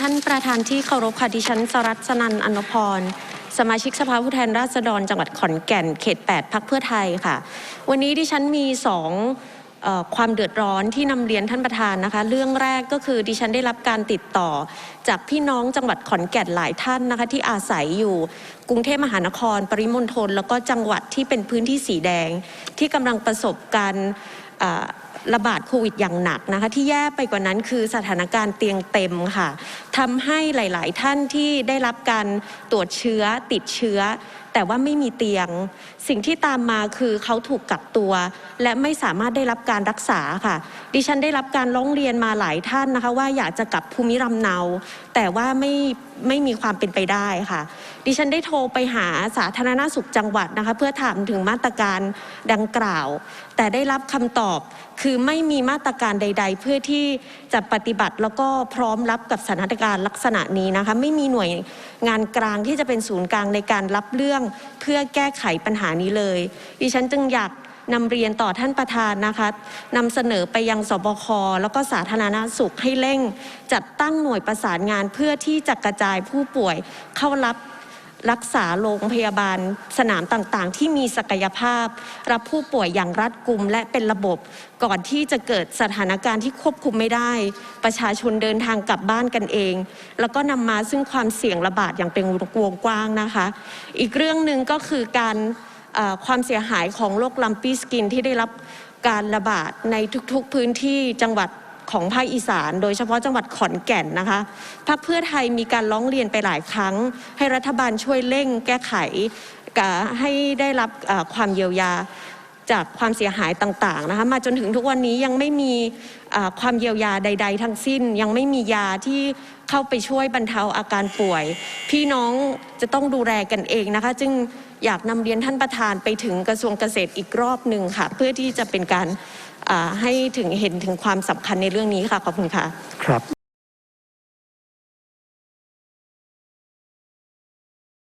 ท่านประธานที่เคารพค่ะดิฉันสรัตน์สนันอนุพร สมาชิกสภาผู้แทนราษฎรจังหวัดขอนแก่นเขต 8พักเพื่อไทยค่ะ วันนี้ดิฉันมีสองอความเดือดร้อนที่นำเรียนท่านประธานนะคะ เรื่องแรกก็คือดิฉันได้รับการติดต่อ จากพี่น้องจังหวัดขอนแก่นหลายท่านนะคะที่อาศัยอยู่กรุงเทพมหานคร ปริมณฑลแล้วก็จังหวัดที่เป็นพื้นที่สีแดง ที่กำลังประสบการ ระบาดโควิดอย่างหนักนะคะ ที่แย่ไปกว่านั้นคือสถานการณ์เตียงเต็มค่ะทำให้หลาย ๆ ท่านที่ได้รับการตรวจเชื้อติดเชื้อแต่ว่าไม่มีเตียง สิ่งที่ตามมาคือเขาถูกกักตัว และไม่สามารถได้รับการรักษาค่ะ ดิฉันได้รับการร้องเรียนมาหลายท่านนะคะ ว่าอยากจะกลับภูมิลำเนา แต่ว่าไม่ไม่มีความเป็นไปได้ค่ะ ดิฉันได้โทรไปหาสาธารณสุขจังหวัดนะคะ เพื่อถามถึงมาตรการดังกล่าว แต่ได้รับคำตอบคือไม่มีมาตรการใด ๆ เพื่อที่จะปฏิบัติแล้วก็พร้อมรับกับสถานการณ์ลักษณะนี้นะคะ ไม่มีหน่วยงานกลางที่จะเป็นศูนย์กลางในการรับเรื่องเพื่อแก้ไขปัญหานี้เลยดิฉันจึงอยากนำเรียนต่อท่านประธานนะคะนำเสนอไปยังสบค แล้วก็สาธารณสุขให้เร่ง จัดตั้งหน่วยประสานงานเพื่อที่จะกระจายผู้ป่วยเข้ารับ รักษาโรงพยาบาลสนามต่างๆ ที่มีศักยภาพ รับผู้ป่วยอย่างรัดกุมและเป็นระบบ ก่อนที่จะเกิดสถานการณ์ที่ควบคุมไม่ได้ ประชาชนเดินทางกลับบ้านกันเอง แล้วก็นำมาซึ่งความเสี่ยงระบาดอย่างเป็นวงกว้างนะคะ อีกเรื่องหนึ่งก็คือการความเสียหายของโรคลัมปี้สกินที่ได้รับการระบาดในทุกๆพื้นที่จังหวัด ของภาคอีสาน โดยเฉพาะจังหวัดขอนแก่นนะคะพรรคเพื่อไทยมีการร้องเรียนไปหลายครั้ง ให้รัฐบาลช่วยเร่งแก้ไขกะให้ได้รับความเยียวยาจากความเสียหายต่างๆนะคะมาจนถึงทุกวันนี้ยังไม่มีความเยียวยาใด ๆ ทั้งสิ้น ยังไม่มียาที่เข้าไปช่วยบรรเทาอาการป่วย พี่น้องจะต้องดูแลกันเองนะคะ จึงอยากนำเรียนท่านประธานไปถึงกระทรวงเกษตรอีกรอบหนึ่งค่ะ เพื่อที่จะเป็นการ ให้ถึงเห็นถึงความสำคัญในเรื่องนี้ค่ะ ขอบคุณค่ะ ครับ